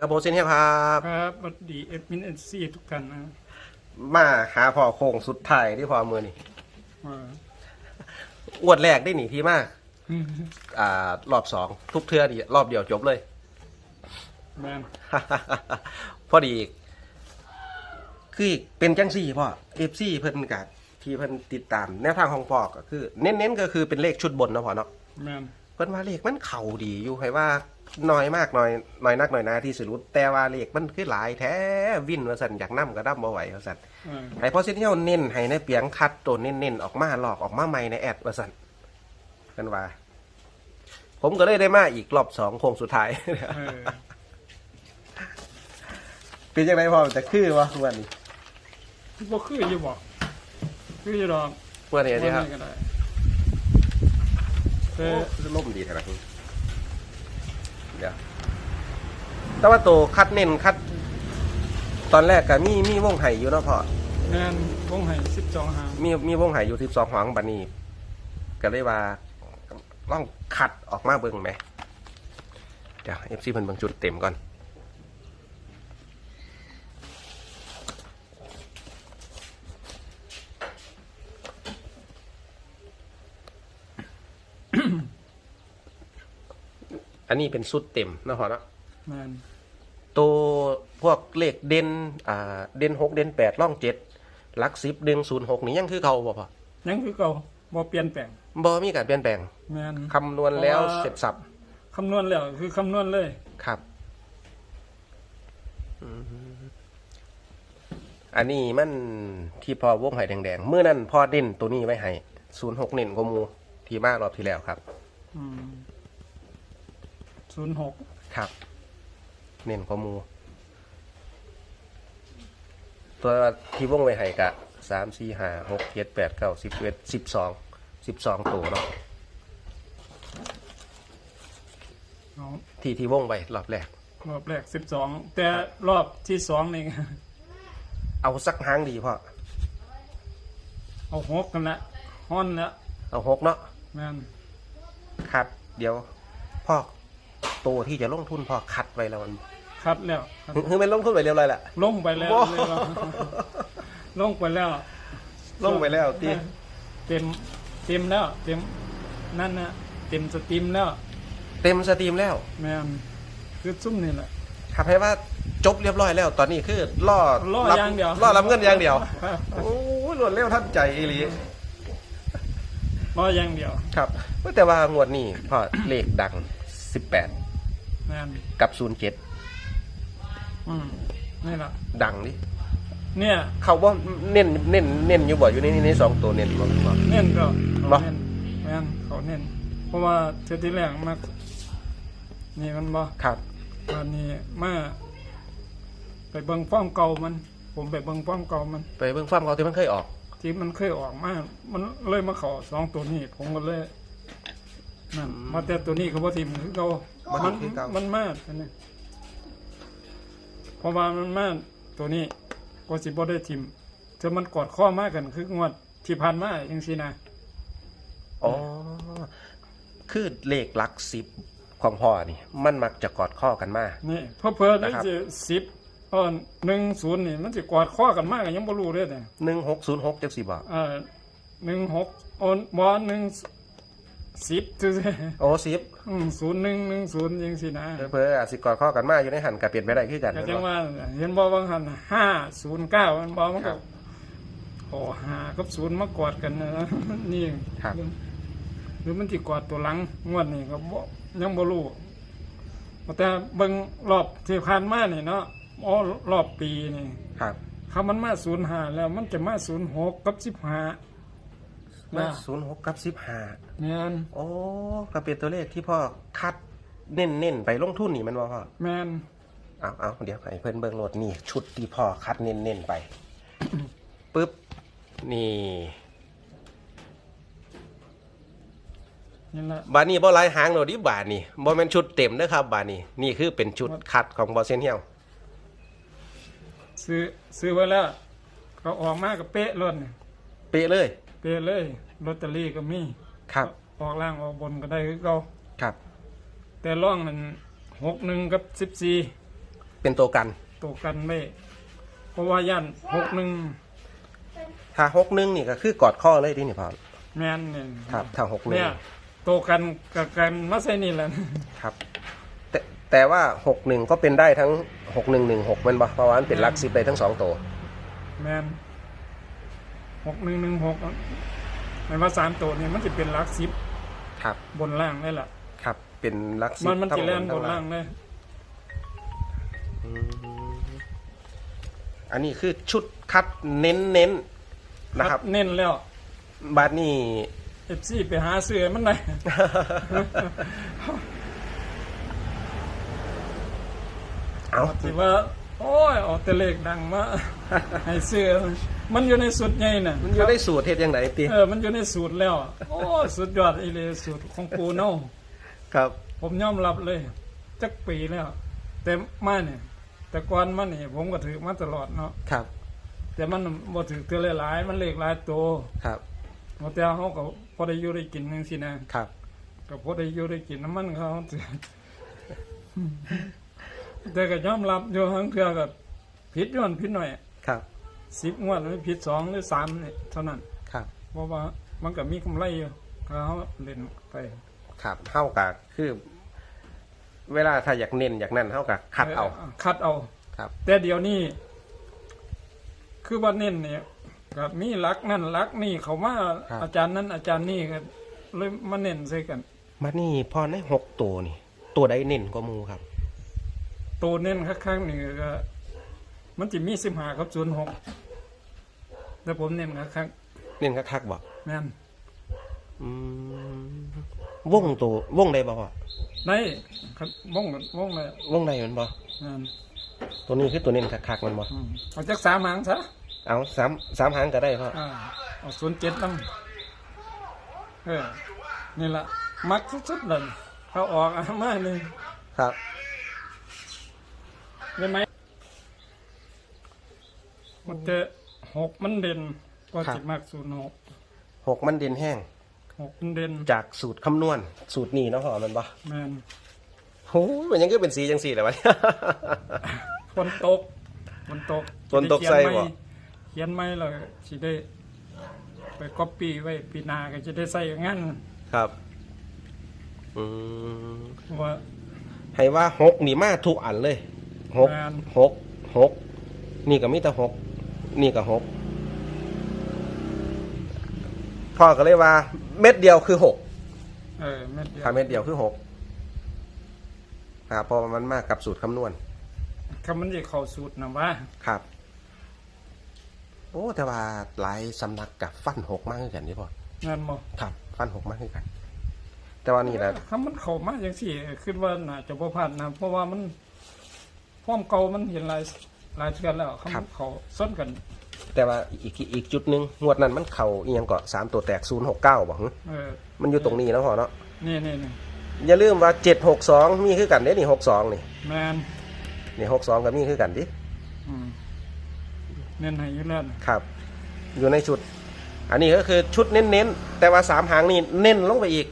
ครับผมเซนเฮียครับครับสวัสดีเอดมินเอซีทุกท่านนะมาหาพ่อโค้งสุดท้ายที่พ่อมือนี่ว่า อวดแรกได้หนีที่มากอืมอ่ารอบสองทุกเทือดีรอบเดียวจบเลย แมนพอดี คือเป็นจังซี่พ่อเอฟซีเพิ่นกับที่เพิ่นติดตาม แนวทางของพ่อก็คือ เน้นๆก็คือเป็นเลขชุดบนเนาะพ่อเนาะแมน เพิ่นว่าเลขมันเข่าดีอยู่ให้ว่าน้อยมากน้อยน้อยนักน้อยหนาที่สิรุดแต่ว่าเลขมันคือหลายแท้วินว่าสั่นอยากนํก็นํบ่ไหวว่าสั่นเออให้พอเส้นเที่ยวเน้นให้ในเปียงคัดตัวเน้นๆออกมาหลอกออกมาใหม่ในแอดว่าสั่นกันว่า ผมก็เลยได้มาอีกรอบสองโค้งสุดท้ายเออเป็นยังไงพ่อจะคือวะวันนี้บ่คืออยู่บ่คืออยู่ดอกวันนี้ดีครับว่าไงก็ ได้แต่โอ้ล่มดีแท้ละเดี๋ยวแต่ว่าตัวคัดเน้นคัด ตอนแรกก็มีมีวงไห่อยู่เนาะพ่อแมนวงไห้สิบสองหางมีมีวงไห่อยู่สิบสองหวังบันนี้ก็เลยว่าต้องขัดออกมาเบิ่งไหมเดี๋ยวเอฟซีเพิ่นเบิ่งจุดเต็มก่อน อั นนี้เป็นสุดเต็มเนาะพอเนาะแมนตัวพวกเลขเด่นอ่าเด่นหกเด่นแปดล่องเจ็ดหลักสิบเด่นศูนย์หกนี่ยังคือเขาบ่พอยังคือเก่าบ่เปลี่ยนแปลงบ่มีการเปลี่ยนแปลงแมนคำนวณแล้วเสร็จสับคำนวณแล้วคือคำนวณเลย ครับอืมอันนี้มันที่พอวงไห่แดงๆเมื่อนั้นพอเด่นตัวนี้ไว้ให้ศูนย์หกเน่นกว่าหมูที่มากรอบที่แล้วครับ อืม ศูนย์หกครับ เน่นกว่าหมูตัวที่วงไว้ให้กะสามสี่ห้าหกเจ็ดแปดเก้าสิบเอ็ดสิบสองสิบสองตัวเนาะเอาที่ที่วงไว้รอบแรกรอบแรกสิบสองแต่รอบที่สองนี่เอาสักหางดีพ่อเอาหกกันละฮ้อนละเอาหกเนาะแมนครับ เดี๋ยวพ่อ ตัวที่จะลงทุนพ่อคัดไว้แล้วมันคัดแล้วคัดคือมันลงทุนไปเรียบร้อยแหละลงไปแล้วโอ้เลยว่าลงไปแล้วลงไปแล้วตีเต็มเต็มแล้ว เต็มนั่นนะเต็มสตรีมแล้ว เต็มสตรีมแล้วแมนคือซุ่มนี่แหละครับให้ว่าจบเรียบร้อยแล้ว ตอนนี้คือล่อล่อรับอย่างเดียวล่อรับเงินอย่างเดียวโอ้ยรวดเร็วทันใจอีหลีรออย่างเดียวครับแต่ว่างวดนี้พ่อเลขดังสิบแปด แมนกับศูนย์เจ็ดอืมนี่แหละดังดิเนี่ยเขาว่าเน้นเน้นเน้นอยู่บ่อยู่ในในสองตัวเน้นบ่บ่ เน้นก็บ่ เขาเน้นแมนเขาเน้นเพราะว่าเทอที่แรกมานี่มันบ่ครับวันนี้มาไปเบิ่งฟ้อมเก่ามัน ผมไปเบิ่งฟ้อมเก่ามัน ไปเบิ่งฟาร์มเขาที่มันเคยออก ที่มันเคยออกมา มันเลยมาเขอสองตัวนี้ ผมก็เลยนั่นมาแต่ตัวนี้ก็บ่ทิมคือเก่า บ่ทิ่มันมคือเก่ามัมันมากอันนี้เพราะว่ามันมากตัวนี้ก็สิบ่ได้ทิมเธอมันกอดข้อมากกันคืองวดที่ผ่านมาจังซี่นะอ๋อ คือเลขหลักสิบของพ่อนี่ มันมักจะกอดข้อกันมานี่เพอเพอได้นะครับ สิสิบเออหนึ่งศูนย์นี่มันสิกอดข้อกันมากยังบ่รู้เลยเนี่ยหนึ่งหกศูนย์หกจังสี่บอกเออหนึ่งหกโอนบอลหนึ่ง สิบซื่อโอ้สิบๆอืมศูนย์หนึ่งหนึ่งศูนย์ยังสินะเพื่อๆอาจสิกอดข้อกันมาอยู่ในหันกับเปลี่ยนไปได้คือกันก็จังว่าเห็นบอลบางหันห้าศูนย์เก้ามันบอลมันครัก็บโอ้หากับศูนย์มากอดกันนะนี่ครับหรือมันสิกอดตัวหลังงวดนี่ก็บ่ยังบ่รู้แต่เบิ่งรอบที่ผ่านมานี่เนาะอ๋อรอบปีนี่ครับคำมันมาศูนย์หาแล้วมันจะมาศูนย์หกกับสิบห้า มานะศูนย์หกกับสิบห้าเนี่ยโอ้ก็เป็นตัวเลขที่พ่อคัดเน้นเน้นๆไปลงทุนนี่มันว่าพ่อแมนเอาเอาเดี๋ยวให้เพื่อนเบิ่งโหลดนี่ ชุดที่พ่อคัดเน้นเน้นๆไปปึ๊บ นี่นี่แหละบานี้บ่หลายหางโหลดดิบาทนี่บ่แม่นชุดเต็มนะครับ บานี้นี่คือเป็นชุดคัดของบอเซนเฮียวซื้อซื้อไว้แล้วก็ออกมากับเป๊ะล้นเป๊ะเลยเป๊ะเลยลอตเตอรี่ก็มีครับ ออกล่างออกบนก็ได้คือเก่าครับ แต่ร่องนั้นหกหนึ่งกับสิบสี่เป็นตัวกันตัวกันไม่เพราะว่าย่านหกหนึ่งถ้าหกหนึ่งนี่ก็คือกอดข้อเลยที่นี่พอ แมนเนี่ยครับถ้าหกหนึ่ง เนี่ยตัวกันกับกันมาใส่นี่แหละ ครับ แต่แต่ว่าหกหนึ่งก็เป็นได้ทั้งหกหนึ่งหนึ่งหกมันบ่เพราะว่ามันเป็นหลักสิบได้ทั้งสองตัว แมน หกหนึ่งหนึ่งหกหมายว่าสามตัวนี่มันจะเป็นหลักสิบครับ บนล่างได้ล่ะครับ เป็นหลักสิบมันมันทั้จะงแล่นบทั้นล่างเลยอืมอันนี้คือชุดคัดเน้นเน้นๆนะครับ เน้นแล้วบาทนี่เอฟซีไปหาเสื้อมันได้เอาสิว่า โอ้ยออกแต่เลขดังมาให้เสื้อ มันอยู่ในสุดใหญ่น่ะมันอยู่ได้สูตรเทศยังไงตีเออมันอยู่ในสูตรแล้วอะโอ้ยสุดยอดอีเลยสูตรของปูเน่าครับ ผมยอมรับเลยจักปีแล้ว แต่มาเนี่ย แต่ก่อนมันนี่ผมก็ถือมาตลอดเนาะครับ แต่มันบ่ถือเท่าหลายๆมันเลขหลายตัวครับบ่แต่เฮาก็พอได้อยู่ได้กินจังซี่นะครับก็พอได้อยู่ได้กินน้ำมันเขาถือแต่ก็ยอมรับอยู่ทั้งเทื่อก็ผิดย้อนผิดหน่อย ครับ10งวดหรือผิดสองหรือสามนี่เท่านั้นครับ เพราะว่ามันก็มีกำไรอยู่ถ้าเฮาเล่นไปครับเท่ากับคือ เวลาถ้าอยากเน้นอยากนั่นเท่ากับคัดเอา คัดเอาครับ แต่เดี๋ยวนี้คือว่าเน้นเนี่ยก็มีหลักนั่นหลักนี่เขามาครับอาจารย์นั้นอาจารย์นี่ก็เลยมาเน้นใส่กันมานี่พอในหกตัวนี่ ตัวใดเน้นก็มูครับ ตัวเน้นข้างๆนี่ก็ มันจะมีสิบหากับศูนย์หกแต่ผมเน้นข้างเน้นคักๆบอกๆแม่นอืมวงตัววงใดบ่พ่อในครับวงวงเลยวงใดมันบ่แม่นตัวนี้คือตัวเน้นคักๆมันบ่อืมเอาจากสามหางซะเอาสามสามหางก็ได้พ่ออ่าเอาศูนย์เจ็ดตั้งเออนี่ละมักสุดๆเลยเขาออกอะมาเลยครับ ได้ไหม มันจะหกมันเด่นก็ครับจิตมากศูนย์หกหกมันเด่นแห้งหกมันเด่นจากสูตรคำนวณ สูตรนี้เนาะพ่อมันบ่แมนโอ้ยมันยังก็เป็นสีจังสีเลยวะฝนตกฝนตกฝนตกใส่บ่เขียนไม่เลยสิได้ ไปก๊อปปี้ไว้ปีหนาก็จะได้ใส่อย่างนั้นครับอืมเพราะว่าให้ว่าหกนี่มาทุกอันเลยหกงานหกหกนี่ก็มีแต่หก นี่ก็หกพ่อก็เลยว่า เม็ดเดียวคือหกเออเม็ดเดียวถ้าเม็ดเดียวคือหกครับเพอมันมากกับสูตรคำนวณคำมันจะเข้าสูตรนะว่าครับ โอ้แต่ว่าหลายสำนักกับฟันหกมากขึ้นกันนี่พ่องานบ่ครับ ฟันหกมากขึ้นกัน แต่ว่านี่แหละคำมันเข้ามาอย่างสี่คิดว่าน่าจะบ่พลาดนะเพราะว่ามันความเก่ามันเห็นหลาย หลายเทือนแล้วคำมันเข้าซ้นกันแต่ว่าอีกอีกอีกจุดหนึ่งงวดนั้นมันเข่าเอียงก็สามตัวแตกศูนย์หกเก้าบอกหึเออมันอยู่ตรงนี้แล้วพอเนาะนี่นี่นี่อย่าลืมว่าเจ็ดหกสองมีคือกันเด้นี่หกสองนี่แมนนี่หกสองก็มีคือกันดิอืมเน้นให้อยู่แล้วนะครับ อยู่ในชุด อันนี้ก็คือชุดเน้นๆแต่ว่าสามหางนี่เน้นลงไปอีก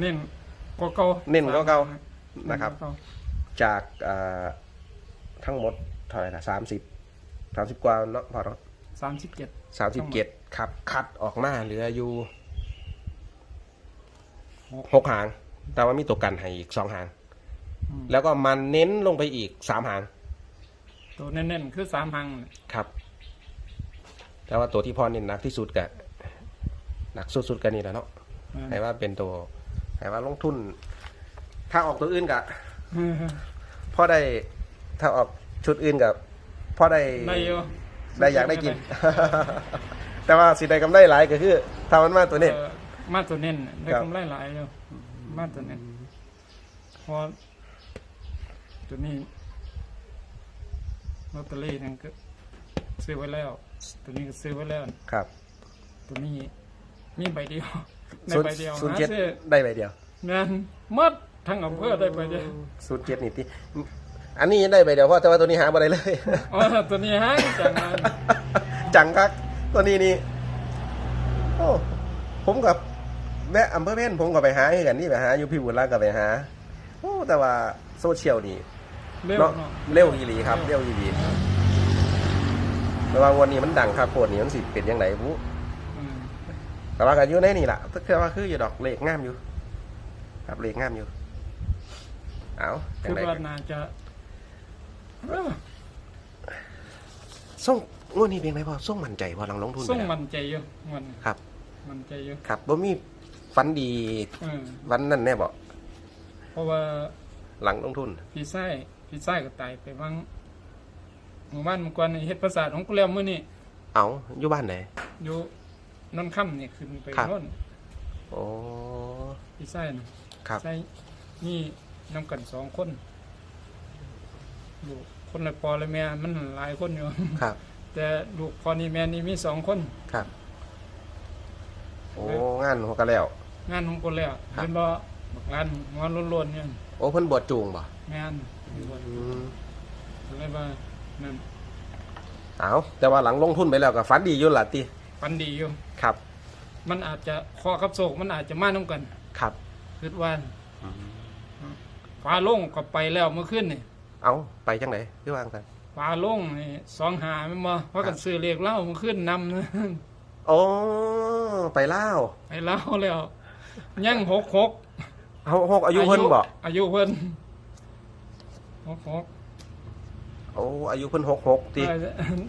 เน้นกว่าเก่าเน้นกว่าเก่าเนะครับ เก่าจากอ่าทั้งหมด เท่าไหร่นะสามสิบสามสิบกว่าเนาะพอเนาะสามสิบเจ็ดสามสิบเจ็ดครับคัดออกมาเหลืออยู่หกหาง แต่ว่ามีตัวกันให้อีกสองหาง แล้วก็มันเน้นลงไปอีกสามหาง ตัวเน้นๆคือสามหังน่ะครับ แต่ว่าตัวที่พ่อเน้นหนักที่สุดกะหนักสุดๆกันนี่แหละเนาะแม่นให้ว่าเป็นตัวให้ว่าลงทุน ถ้าออกตัวอื่นกะพ่อได้ถ้าออก ชุดอื่นกับพ่อได้ได้อยู่ได้อยากได้กิน แต่ว่าสิได้กำไรหลายก็คือถ้ามันมาตัวนี้เออมาตัวเน้นน่ะได้ครับ กำไรหลายอยู่มาตัวเน้นเพอตัวนี้ลอตเตอรี่นั่นก็ซื้อไว้แล้ว ตัวนี้ก็ซื้อไว้แล้ว ครับตัวนี้มีใบเดียวในศูนใบย์เดียวศูนย์หาเจ็ดซื้อได้ใบเดียวงานมัดทั้งอำเภอได้ใบเดียว ศูนย์เจ็ดนี่ที่ อันนี้ได้ใบเดียวเพราะแต่ว่าตัวนี้หาบ่ได้เลย อ๋อตัวนี้ฮะจังงานจังครับตัวนี้นี่โอ้ผมกับแม่อำเภอเพ่นผมก็ไปหาคือกันนี่ไปหาอยู่พี่บุญรักก็ไปหาโอ้แต่ว่าโซเชียลนี่เร็วเนาะเนาะเร็วอีหลีครับเร็วอีหลีระหว่างวันนี้มันดังครับโคตรนี่มันสิเป็นยังไงบุอืมแต่ว่าก็อยู่ในนี่ล่ะคือว่าคืออยู่ดอกเลขงามอยู่ ครับเลขงามอยู่ เอาจัคืงอไดว่าน่าจะเอ้อ ส่งงวดนี้เป็นไงพ่อส่งมั่นใจพอลองลงทุนไปส่งแล้ว มันใจอยู่มันครับ มันใจอยู่ครับบ่มีฟันดีเออวันนั้นแน่บ่เพราะว่าหลังลงทุน พี่ไส้พี่ไส้ก็ตายไปบางหมู่บ้านเมื่อก่อนนี่เฮ็ดประสาทของกูแล้วมื้อนี้เอาอยู่บ้านไหน อยู่นนค่ำนี่ขึ้นไปครับ โน่นโอ้ พี่ไส้น่ะครับ ไส้นี่นำกันสองคน ลูกคนละปอละแม่มันหลายคนอยู่ ครับ แต่ลูกพอนี่แม่นี่มีสองคน ครับ โอ้งานหัวกะแล้ว งานของคนแล้วครับ เป็นบ่บักงานงานล้วนๆเนี่ยโอ้เพิ่นบวชจูงบ่งานอยู่บ่อืมอะไรว่านั่นเอาแต่ว่าหลังลงทุนไปแล้วก็ฝันดีอยู่ล่ะติปันดีอยู่ ครับ มันอาจจะคอกับโศกมันอาจจะมาน้ำกันครับ คิดว่าฟ้าโล่งก็ไปแล้วเมื่อคืนนี่ เอาไปจังไหนคือวางกันฟ้าโล่งนี่สองหาไม่นบ่เพราะกันซื้อเลขเหล้าเมื่อคืนนำนะโอ้ไปเล่าวไปเหล้าแล้วยังหกหกเฮาหกอายุเพิ่นบ่อายุเพิ่นหกหกโอ้อายุเพิ่นหกหกติ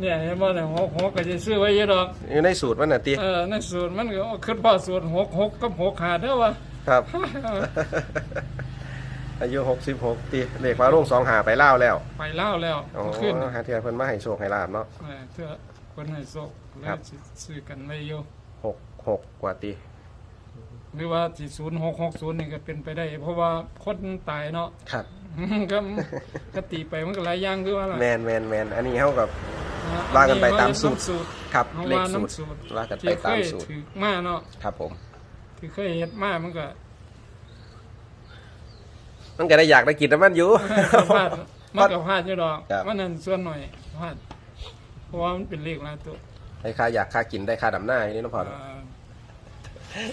เนี่ยเห็นบ่เนี่ยหกหกก็จะซื้อไว้เยอะดอกอยู่ในสูตรมันน่ะติเออในสูตรมันก็ขึ้นพ่อสูตรหกหกกับหกหาเด้อวะครับ อายุหกสิบหกติเลขมาลงสองหาไปเล่าวแล้วไปเล่าแล้วโอ้เมื่อคืนนี่หาเทื่อเพิ่นมาให้โชคให้ลาบเนาะเออเพื่อคนให้โชคแล้ครัวบสิซื้อกันไม่อยู่หกหกกว่าติหรือว่าสี่ศูนย์หกหกศูนย์นี่ก็เป็นไปได้ เพราะว่าคนตายเนาะครับก็ก็ตีไปมันก็หลายอย่างคือว่าล่ะแมนแมนแมนอันนี้เฮากับว่ากันไปตามสูตรสูตรครับเอาเลขว่าสูตรน้ำสูตรว่ากันไปที่เคตามยสูตรถือมาเนาะครับผมที่เคยเฮ็ดมามันก็ มันก็ได้อยากได้กินน้ำมันอยู่ พลาดมันก็พลาดอยู่ดอกครับ มันนั่นส่วนหน่อยพลาดเพราะว่ามันเป็นเลขหลายตัวให้ค่าอยากค่ากินได้ค่าดำหน้าอย่างนี้เน้องพอเอ่อ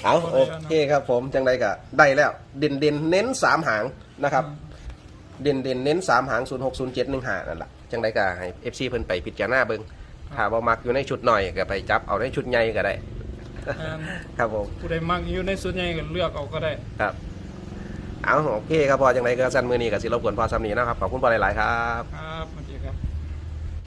เอาพอโอได้แล้วเนอะเคครับผมจังใดก็ได้แล้ว เด่นเด่นเน้นสามหางนะครับ เด่นเด่นเน้นสามหางศูนย์หกศูนย์เจ็ดหนึ่งหานั่นแหละจังใดก็ให้เอฟซีเพิ่นไปพิจารณาเบิ่งถ้าบ่มักอยู่ในชุดหน่อยก็ไปจับเอาในชุดใหญ่ก็ได้แม่นครับผมผู้ใดมักอยู่ในส่วนใหญ่ก็เลือกเอาก็ได้ ครับ เอาโอเคครับพอจังไรก็สั้นมือนี้ก็สิรบกวนพอซ้ำนี้นะครับขอบคุณพอหลายๆครับ ครับ